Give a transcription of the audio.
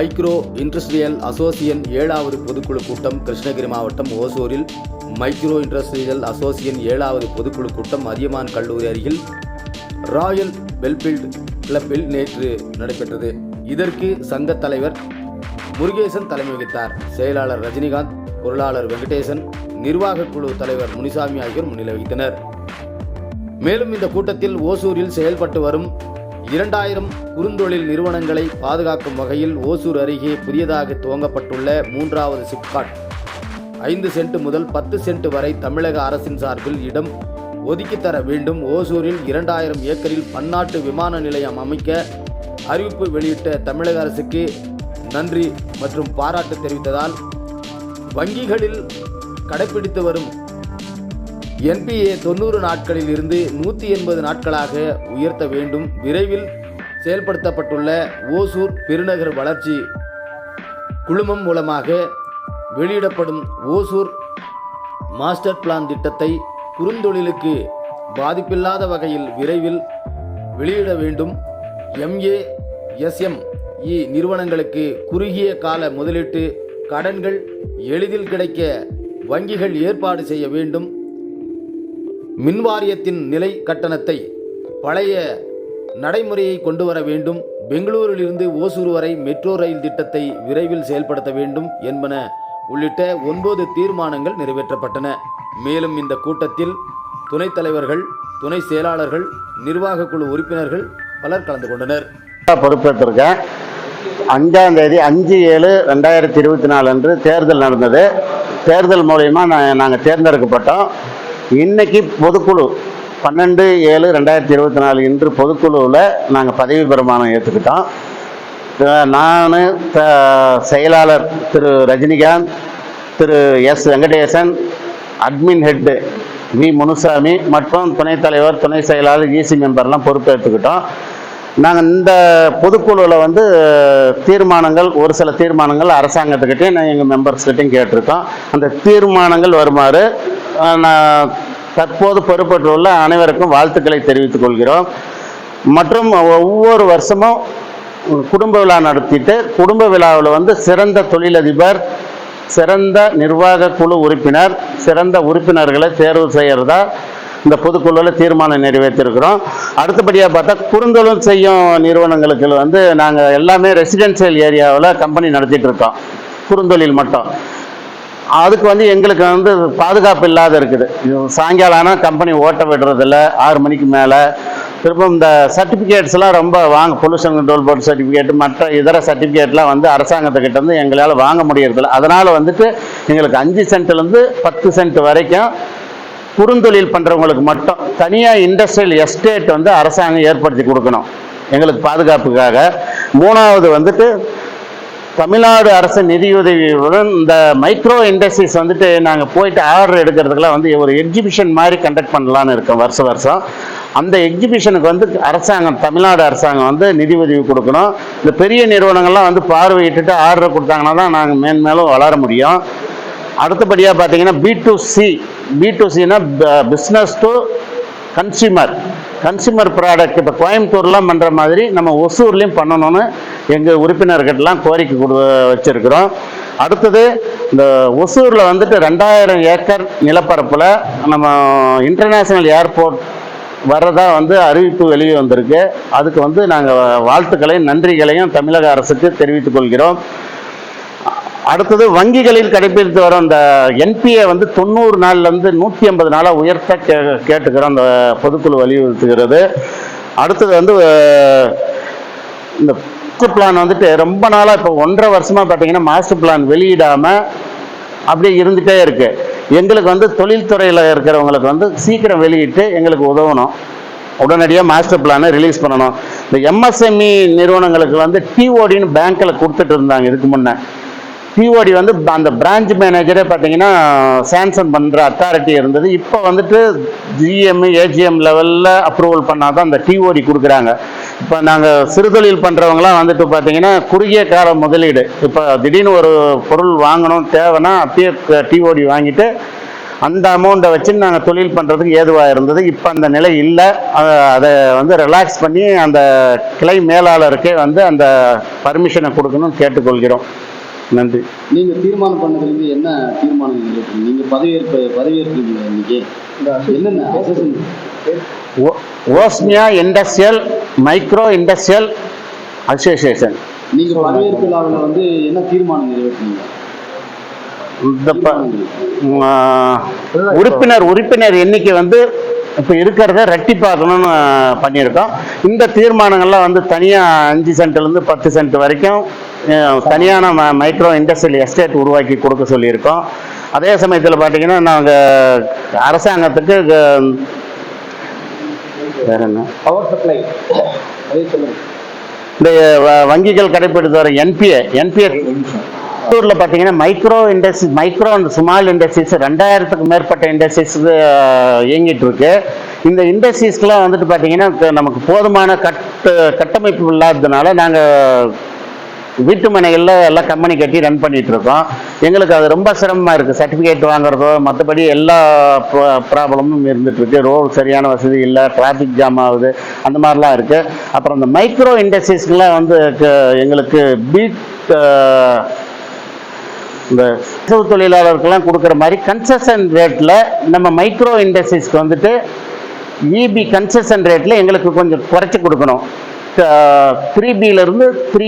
Micro industrial அசோசியன் ஏழாவது பொதுக்குழு கூட்டம் கிருஷ்ணகிரி மாவட்டம் ஓசூரில். மைக்ரோ இண்டஸ்ட்ரியல் அசோசியன் ஏழாவது பொதுக்குழு கூட்டம் அதியமான் கல்லூரி அருகில் ராயல் வெல்ஃபீல்ட் கிளப்பில் நேற்று நடைபெற்றது. இதற்கு சங்க தலைவர் முருகேசன் தலைமை வகித்தார். செயலாளர் ரஜினிகாந்த் பொருளாளர் வெங்கடேசன் நிர்வாகக் குழு தலைவர் முனிசாமி ஆகியோர் முன்னிலை வகித்தனர். மேலும் இந்த கூட்டத்தில் ஓசூரில் செயல்பட்டு வரும் இரண்டாயிரம் குறுந்தொழில் நிறுவனங்களை பாதுகாக்கும் வகையில் ஓசூர் அருகே புதியதாக துவங்கப்பட்டுள்ள மூன்றாவது சிப்காட். ஐந்து சென்ட் முதல் பத்து சென்ட் வரை தமிழக அரசின் சார்பில் இடம் ஒதுக்கித்தர வேண்டும். ஓசூரில் இரண்டாயிரம் ஏக்கரில் பன்னாட்டு விமான நிலையம் அமைக்க அறிவிப்பு வெளியிட்ட தமிழக அரசுக்கு நன்றி மற்றும் பாராட்டு தெரிவித்ததால் வங்கிகளில் கடைபிடித்து வரும் என்பிஏ தொண்ணூறு நாட்களில் இருந்து நூற்றி எண்பது நாட்களாக உயர்த்த வேண்டும். விரைவில் செயல்படுத்தப்பட்டுள்ள ஓசூர் பெருநகர் வளர்ச்சி குழுமம் மூலமாக வெளியிடப்படும் ஓசூர் மாஸ்டர் பிளான் திட்டத்தை குறுந்தொழிலுக்கு பாதிப்பில்லாத வகையில் விரைவில் வெளியிட வேண்டும். எம்ஏ எஸ்எம் இ நிறுவனங்களுக்கு குறுகிய கால முதலீட்டு கடன்கள் எளிதில் கிடைக்க வங்கிகள் ஏற்பாடு செய்ய வேண்டும். மின்வாரியத்தின் நிலை கட்டணத்தை பழைய நடைமுறையை கொண்டு வர வேண்டும். பெங்களூரிலிருந்து ஓசூர் வரை மெட்ரோ ரயில் திட்டத்தை விரைவில் செயல்படுத்த வேண்டும் என்பன உள்ளிட்ட ஒன்பது தீர்மானங்கள் நிறைவேற்றப்பட்டன. மேலும் இந்த கூட்டத்தில் துணைத் தலைவர்கள் துணை செயலாளர்கள் நிர்வாகக் குழு உறுப்பினர்கள் பலர் கலந்து கொண்டனர். பொறுப்பேற்றிருக்கேன். அஞ்சாம் தேதி அஞ்சு ஏழு ரெண்டாயிரத்தி இருபத்தி நாலு அன்று தேர்தல் நடந்தது. தேர்தல் மூலயமா நாங்கள் தேர்ந்தெடுக்கப்பட்டோம். இன்னைக்கு பொதுக்குழு பன்னெண்டு ஏழு ரெண்டாயிரத்தி இருபத்தி நாலு இன்று பொதுக்குழுவில் நாங்கள் பதவி பிரமாணம் ஏற்றுக்கிட்டோம் நான் செயலாளர் Thiru Rajinikanth Thiru S Venkatesan admin head V Munusamy மற்றும் துணைத் தலைவர் துணை செயலாளர் ஈசி மெம்பர்லாம் பொறுப்பேற்றுக்கிட்டோம் நாங்கள் இந்த பொதுக்குழுவில் வந்து தீர்மானங்கள் ஒரு சில தீர்மானங்கள் அரசாங்கத்துக்கிட்டையும் நான் எங்கள் மெம்பர்ஸ்கிட்டையும் கேட்டிருக்கோம். அந்த தீர்மானங்கள் வருமாறு நான் தற்போது பொறுப்பேற்றுள்ள அனைவருக்கும் வாழ்த்துக்களை தெரிவித்துக் கொள்கிறோம். மற்றும் ஒவ்வொரு வருஷமும் குடும்ப விழா நடத்திட்டு குடும்ப விழாவில் வந்து சிறந்த தொழிலதிபர் சிறந்த நிர்வாக குழு உறுப்பினர் சிறந்த உறுப்பினர்களை தேர்வு செய்கிறதா இந்த பொதுக்குழுவில் தீர்மானம் நிறைவேற்றிருக்கிறோம். அடுத்தபடியாக பார்த்தா குறுந்தொழில் செய்யும் நிறுவனங்களுக்கு வந்து நாங்கள் எல்லாமே ரெசிடென்சியல் ஏரியாவில் கம்பெனி நடத்திட்டு இருக்கோம். குறுந்தொழில் மட்டும். அதுக்கு வந்து எங்களுக்கு வந்து பாதுகாப்பு இல்லாத இருக்குது. சாயங்காலம் ஆனால் கம்பெனி ஓட்ட விடுறதில்ல. ஆறு மணிக்கு மேலே. திரும்ப இந்த சர்டிஃபிகேட்ஸ்லாம் ரொம்ப வாங்க பொல்யூஷன் கண்ட்ரோல் போர்டு சர்டிஃபிகேட் மற்ற இதர சர்டிஃபிகேட்லாம் வந்து அரசாங்கத்துக்கிட்ட இருந்து எங்களால் வாங்க முடியறதில்ல. அதனால் வந்துட்டு எங்களுக்கு அஞ்சு சென்ட்லேருந்து பத்து சென்ட் வரைக்கும் குறுந்தொழில் பண்ணுறவங்களுக்கு மட்டும் தனியாக இண்டஸ்ட்ரியல் எஸ்டேட் வந்து அரசாங்கம் ஏற்படுத்தி கொடுக்கணும். எங்களுக்கு பாதுகாப்புக்காக. மூணாவது வந்துட்டு தமிழ்நாடு அரசு நிதியுதவியுடன் இந்த மைக்ரோ இண்டஸ்ட்ரீஸ் வந்துட்டு நாங்கள் போயிட்டு ஆர்டர் எடுக்கிறதுக்கெல்லாம் வந்து ஒரு எக்ஸிபிஷன் மாதிரி கண்டக்ட் பண்ணலான்னு இருக்கோம் வருஷம் வருஷம். அந்த எக்ஸிபிஷனுக்கு வந்து அரசாங்கம் தமிழ்நாடு அரசாங்கம் வந்து நிதி உதவி கொடுக்கணும். இந்த பெரிய நிறுவனங்கள்லாம் வந்து பார்வையிட்டுட்டு ஆர்டர் கொடுத்தாங்கன்னா தான் நாங்கள் மேன்மேலும் வளர முடியும். அடுத்தபடியாக பார்த்தீங்கன்னா B to C B to சினா business to consumer consumer product இப்போ கோயம்புத்தூர்லாம் பண்ணுற மாதிரி நம்ம ஒசூர்லேயும் பண்ணணும்னு எங்கள் உறுப்பினர்கிட்டலாம் கோரிக்கை கொடு வச்சுருக்கிறோம். அடுத்தது இந்த ஒசூரில் வந்துட்டு ரெண்டாயிரம் ஏக்கர் நிலப்பரப்பில் நம்ம இன்டர்நேஷ்னல் ஏர்போர்ட் வர்றதா வந்து அறிவிப்பு வெளியே வந்திருக்கு. அதுக்கு வந்து நாங்கள் வாழ்த்துக்களையும் நன்றிகளையும் தமிழக அரசுக்கு தெரிவித்துக் கொள்கிறோம். அடுத்தது வங்கிகளில் கடைபிடித்து வரும் அந்த என்பிஏ வந்து தொண்ணூறு நாள்லேருந்து நூற்றி ஐம்பது நாளாக உயர்த்த கே கேட்டுக்கிறோம். அந்த பொதுக்குழு வலியுறுத்துகிறது. அடுத்தது வந்து இந்த மாஸ்டர் பிளான் வந்துட்டு ரொம்ப நாளாக இப்போ ஒன்றரை வருஷமாக பார்த்தீங்கன்னா மாஸ்டர் பிளான் வெளியிடாமல் அப்படியே இருந்துகிட்டே இருக்குது எங்களுக்கு வந்து தொழில்துறையில் இருக்கிறவங்களுக்கு வந்து சீக்கிரம் வெளியிட்டு எங்களுக்கு உதவணும். உடனடியாக மாஸ்டர் பிளானை ரிலீஸ் பண்ணணும். இந்த எம்எஸ்எம்இ நிறுவனங்களுக்கு வந்து டிஓடின்னு பேங்க்கில் கொடுத்துட்டு இருந்தாங்க இதுக்கு முன்னே. டிஓடி வந்து அந்த பிரான்ச் மேனேஜரே பார்த்தீங்கன்னா சாம்சங் பண்ணுற அத்தாரிட்டி இருந்தது. இப்போ வந்துட்டு ஜிஎம் ஏஜிஎம் லெவலில் அப்ரூவல் பண்ணால் தான் அந்த டிஓடி கொடுக்குறாங்க. இப்போ நாங்கள் சிறுதொழில் பண்ணுறவங்களாம் வந்துட்டு பார்த்தீங்கன்னா குறுகிய கால முதலீடு. இப்போ திடீர்னு ஒரு பொருள் வாங்கணும் தேவைன்னா அப்பயே டிஓடி வாங்கிட்டு அந்த அமௌண்ட்டை வச்சு நாங்கள் தொழில் பண்ணுறதுக்கு ஏதுவாக இருந்தது. இப்போ அந்த நிலை இல்லை. அதை வந்து ரிலாக்ஸ் பண்ணி அந்த கிளை மேலாளருக்கே வந்து அந்த பர்மிஷனை கொடுக்கணும்னு கேட்டுக்கொள்கிறோம். நன்றி. நீங்க தீர்மானம் பண்ணதுலேருந்து என்ன தீர்மானம் நீங்க பதவியேற்பு பதவியேற்கிறீங்க இன்னைக்கு. என்னென்ன ஓஸ்மியா இண்டஸ்ட்ரியல் மைக்ரோ இண்டஸ்ட்ரியல் அசோசியேஷன். நீங்க பதவியேற்பு விழாவில் வந்து என்ன தீர்மானம் ஆ, உறுப்பினர் உறுப்பினர் எண்ணிக்கை வந்து இப்போ இருக்கிறத ரெட்டிப்பாக்கணும்னு பண்ணியிருக்கோம். இந்த தீர்மானங்கள்லாம் வந்து தனியாக அஞ்சு சென்ட்லேருந்து பத்து சென்ட் வரைக்கும் தனியான ம மைக்ரோ இண்டஸ்ட்ரியல் எஸ்டேட் உருவாக்கி கொடுக்க சொல்லியிருக்கோம். அதே சமயத்தில் பார்த்தீங்கன்னா நாங்கள் அரசாங்கத்துக்கு வேற என்ன? பவர் சப்ளை இந்த வங்கிகள் கடைப்பிடித்து வர என்பிஏ என்பிஏ ஊரில் பார்த்தீங்கன்னா micro industry micro and small industries ரெண்டாயிரத்துக்கு மேற்பட்ட இண்டஸ்ட்ரீஸ் இயங்கிட்டு இருக்கு இந்த இண்டஸ்ட்ரீஸ்க்கெலாம் வந்துட்டு பார்த்தீங்கன்னா நமக்கு போதுமான கட்டு கட்டமைப்பு இல்லாததுனால நாங்கள் வீட்டு மனைகளில் எல்லாம் கம்பெனி கட்டி ரன் பண்ணிட்டு இருக்கோம் எங்களுக்கு அது ரொம்ப சிரமமாக இருக்குது சர்டிஃபிகேட் வாங்குறதோ மற்றபடி எல்லா ப்ராப்ளமும் இருந்துட்டு இருக்கு ரோடு சரியான வசதி இல்லை டிராஃபிக் ஜாம் ஆகுது அந்த மாதிரிலாம் இருக்குது அப்புறம் இந்த மைக்ரோ இண்டஸ்ட்ரீஸ்க்கெலாம் வந்து எங்களுக்கு பீட் இந்த சிறு தொழிலாளருக்கெல்லாம் கொடுக்குற மாதிரி கன்செஷன் ரேட்டில் நம்ம மைக்ரோ இண்டஸ்ட்ரீஸ்க்கு வந்துட்டு இபி கன்செஷன் ரேட்டில் எங்களுக்கு கொஞ்சம் குறைச்சி கொடுக்கணும். Three பியிலேருந்து three